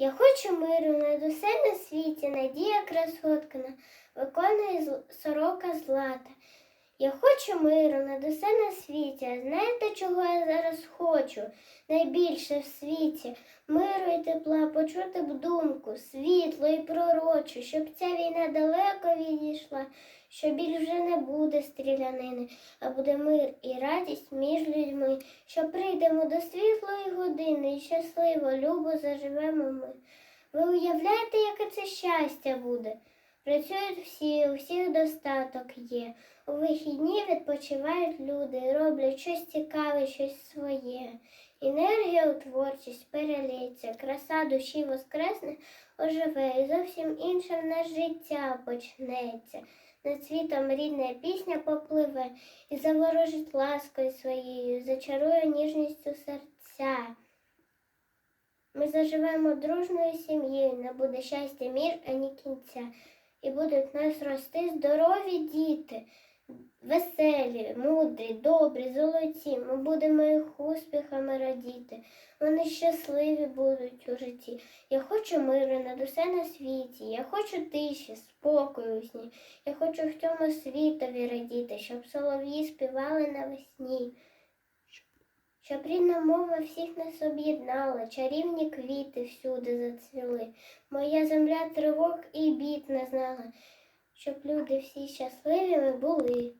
Я хочу миру над усе на світі, надія красоткана, виконує сорока злата. Я хочу миру над усе на світі. Знаєте, чого я зараз хочу? Найбільше в світі миру і тепла, почути б думку, світло і пророчу, щоб ця війна далеко відійшла, що біль вже не буде стрілянини, а буде мир і радість між людьми, що прийдемо до світлої години і щасливо, любо заживемо ми. Ви уявляєте, яке це щастя буде? Працюють всі, у всіх достаток є. У вихідні відпочивають люди, роблять щось цікаве, щось своє. Енергія у творчість перелється, краса душі воскресне, оживе, і зовсім інше в нас життя почнеться. Над світом рідна пісня попливе і заворожить ласкою своєю, зачарує ніжністю серця. Ми заживемо дружною сім'єю, не буде щастя мір, ані кінця. І будуть в нас рости здорові діти, веселі, мудрі, добрі, золоті. Ми будемо їх успіхами радіти. Вони щасливі будуть у житті. Я хочу миру над усе на світі. Я хочу тиші, спокою у сні. Я хочу в цьому світові радіти, щоб солов'ї співали навесні. Щоб рідна мова всіх нас об'єднала, чарівні квіти всюди зацвіли. Моя земля тривог і бід не знала, щоб люди всі щасливими були.